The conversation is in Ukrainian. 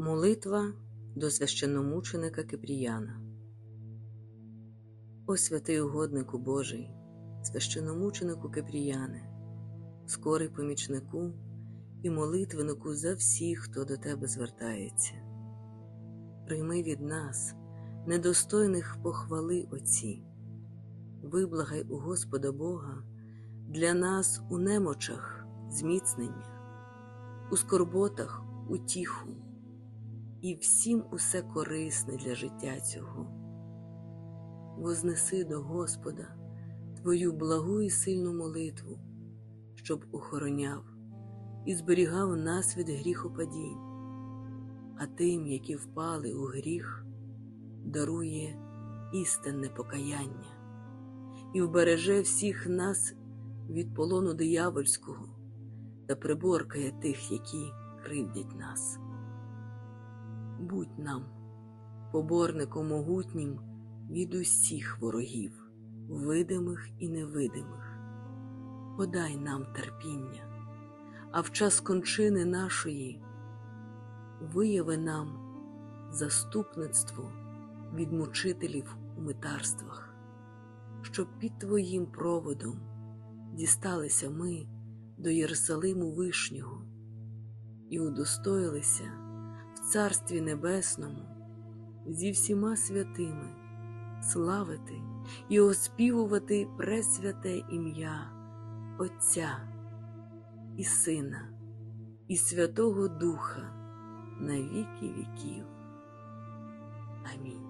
Молитва до священномученика Кипріяна. О святий угоднику Божий, священномученику Кипріяне, скорий помічнику і молитвенику за всіх, хто до тебе звертається. Прийми від нас, недостойних похвали Отці, виблагай у Господа Бога для нас у немочах зміцнення, у скорботах утіху і всім усе корисне для життя цього. Вознеси до Господа Твою благу і сильну молитву, щоб охороняв і зберігав нас від гріхопадінь, а тим, які впали у гріх, дарує істинне покаяння і вбереже всіх нас від полону диявольського та приборкає тих, які кривдять нас. Будь нам, поборником могутнім від усіх ворогів, видимих і невидимих, подай нам терпіння, а в час кончини нашої вияви нам заступництво від мучителів у митарствах, щоб під Твоїм проводом дісталися ми до Єрусалиму Вишнього і удостоїлися Царстві Небесному зі всіма святими славити і оспівувати пресвяте ім'я Отця і Сина, і Святого Духа на віки віків. Амінь.